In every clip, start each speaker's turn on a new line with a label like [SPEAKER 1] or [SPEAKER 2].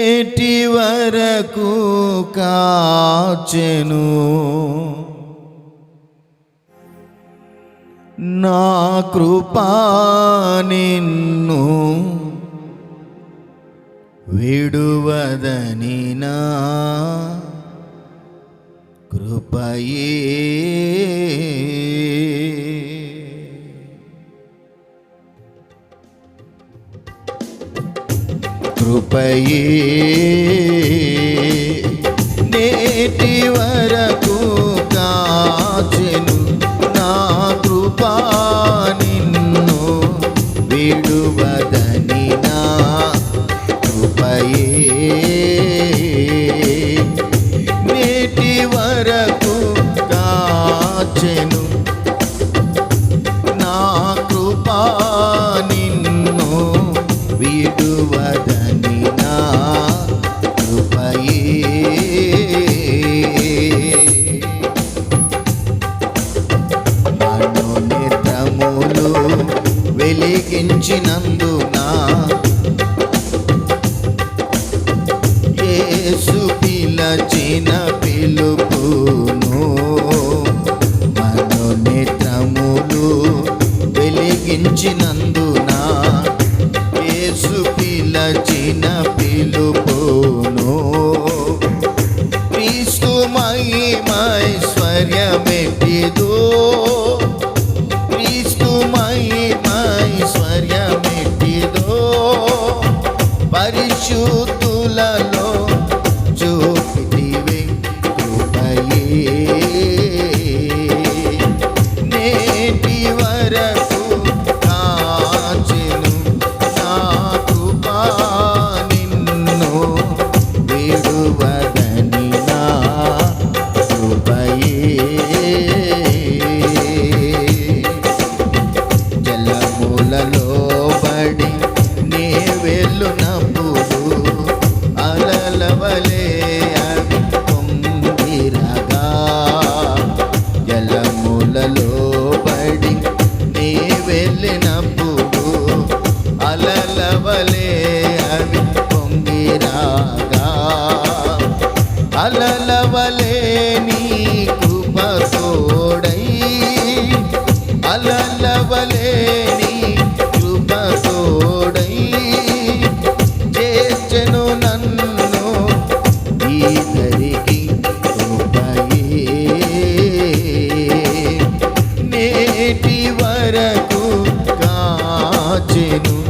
[SPEAKER 1] నేటి వరకు కాచెను. నా కృపా నిన్ను విడువదనినా. కృపయే కృపయే. నేటి వరకు చిన్న పిలుపును. మనో నేత్రములు వెలిగించినంత la luz. నేటి వరకు కాచెను.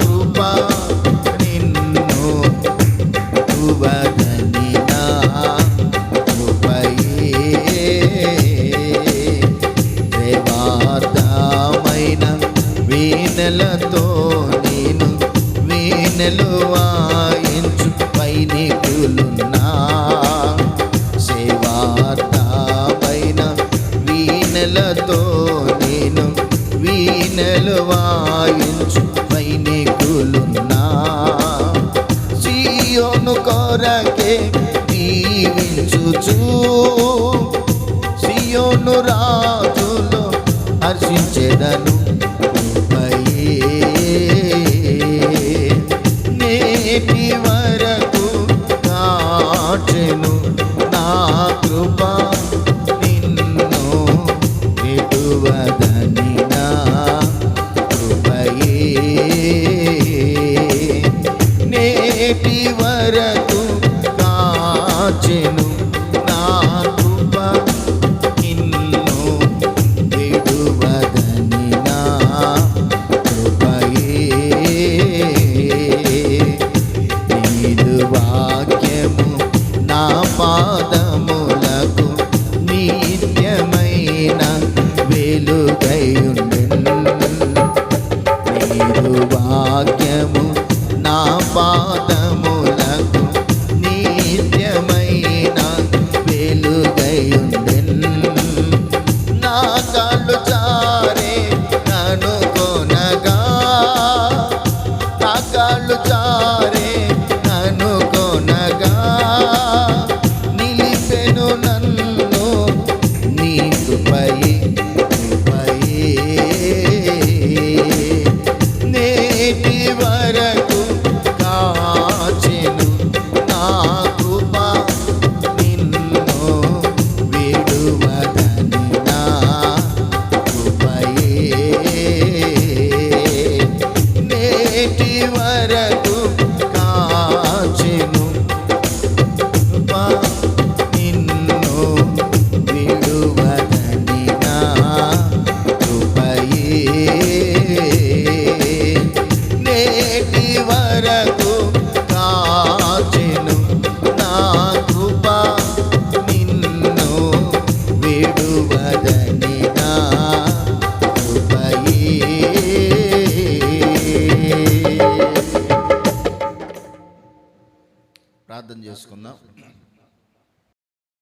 [SPEAKER 1] కృప నిన్ను తువదని నా కృపయే. దేవాదామైన వీణలతో నేను వీణలు వా ఆయించు వైనికులున్నా సీయోను కొరకే దీవించుచు. సీయోను రాజులో హర్షించెదను. వెలుగయుండెను నీరు వాక్యము నా పాదములకు నిత్యమైన వెలుగయుండెను నా కాళ్ళు చా ప్రార్థన చేసుకుందాం.